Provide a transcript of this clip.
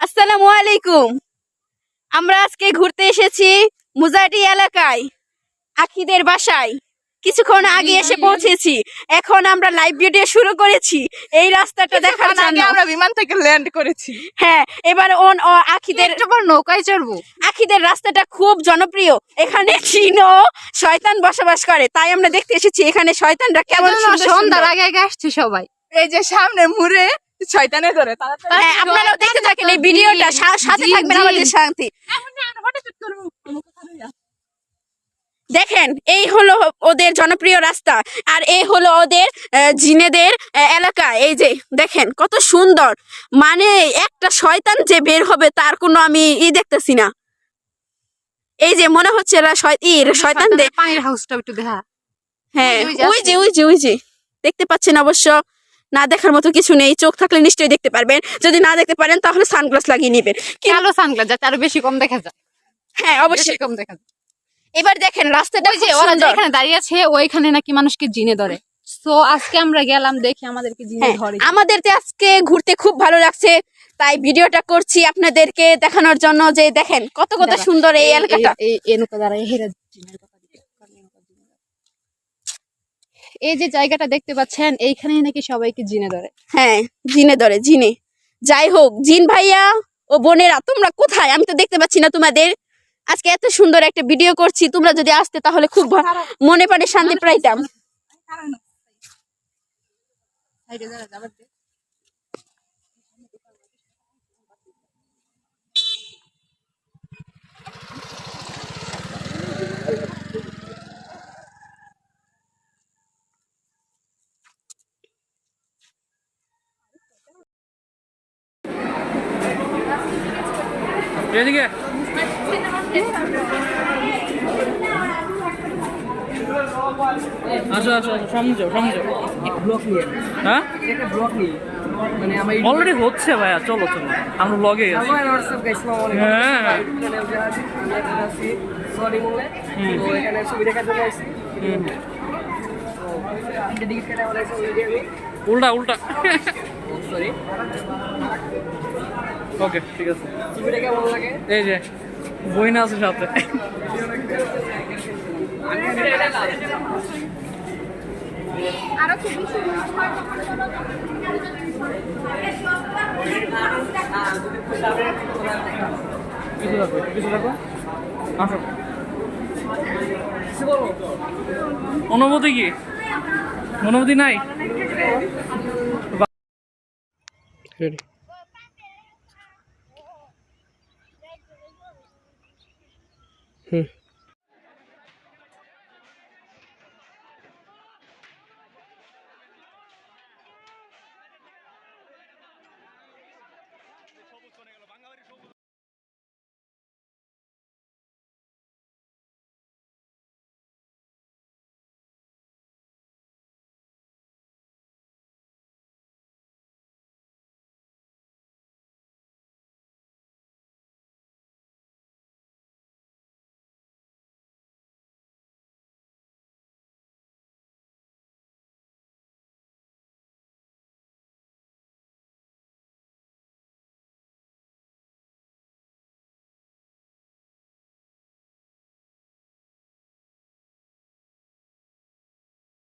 আসসালামু আলাইকুম। আমরা আজকে ঘুরতে এসেছি মুজাটি এলাকায় আখিদের বাসায়। কিছুক্ষণ আগে এসে পৌঁছেছি। এখন আমরা লাইভ ভিডিও শুরু করেছি। এই রাস্তাটা দেখার জন্য। আমরা বিমান থেকে ল্যান্ড করেছি। হ্যাঁ এবার ওন ও আখিদের পর নৌকায় চড়বো। আখিদের রাস্তাটা খুব জনপ্রিয়। এখানে চীন ও শয়তান বসবাস করে। তাই আমরা দেখতে এসেছি এখানে শয়তানরা কেমন সন্ধ্যার আগে আগে আসছে সবাই। এই যে সামনে মুড়ে শয়তানে ধরে হ্যাঁ আপনারাও দেখতে থাকেন এই ভিডিওটা সাথে থাকবেন আমাদের শান্তি। দেখেন এই হলো ওদের জনপ্রিয় রাস্তা আর এই হলো ওদের জিনেদের এলাকা। এই যে দেখেন কত সুন্দর। মানে একটা শয়তান যে বের হবে তার কোনো আমি ই দেখতেছি না। এই যে মনে হচ্ছে এরা শয়তান পানির হাউসটা একটু দেখা। হ্যাঁ ওই যে ওই যে ওই যে। দেখতে পাচ্ছেন অবশ্য না দেখার মতো কিছু নেই চোখ থাকলে নিশ্চয়ই দেখতে পারবেন। যদি না দেখতে পারেন তাহলে সানগ্লাস লাগিয়ে নেবেন। কালো সানগ্লাস যাতে আরও বেশি কম দেখা যায়। হ্যাঁ অবশ্যই। কম দেখা যায়। এবার দেখেন রাস্তাটা যে ওরা যেখানে দাঁড়িয়ে আছে ওইখানে নাকি মানুষকে জিনে ধরে। তো আজকে আমরা গেলাম দেখি আমাদেরকে জিনে হ্যাঁ, ধরে। আমাদের তো আজকে ঘুরতে খুব ভালো লাগছে। তাই ভিডিওটা করছি আপনাদেরকে দেখানোর জন্য যে দেখেন কত কত সুন্দর এই এলাকাটা। এই এই নৌকা দ্বারা হেরা এই যে জায়গাটা দেখতে পাচ্ছেন এইখানেই নাকি সবাইকে জিনে ধরে। হ্যাঁ জিনে ধরে জিনে। যাই হোক জিন ভাইয়া ও বোনেরা তোমরা কোথায়? আমি তো দেখতে পাচ্ছি না তোমাদের। আজকে এত সুন্দর একটা ভিডিও করছি তোমরা যদি আসতে তাহলে খুব ভালো মনে পারে শান্তি পাইতাম। এদিকে। আসো আসো সামনে যাও সামনে যাও ব্লক নিয়ে হ্যাঁ একটা ব্লক নিয়ে মানে আমার অলরেডি হচ্ছে ভাইয়া চলো চলো আমরা ব্লগে আছি। হ্যাঁ। সরি বলে তো এখানে ছবি দেখার জন্য উল্টা উল্টা। সরি ওকে ঠিক আছে। ছবিটা কেমন লাগে? এই যে বইনা আছে সাথে। কিছু রাখো কিছু রাখো আসো অনুভূতি কি? অনুভূতি নাই? Ready. Hmm.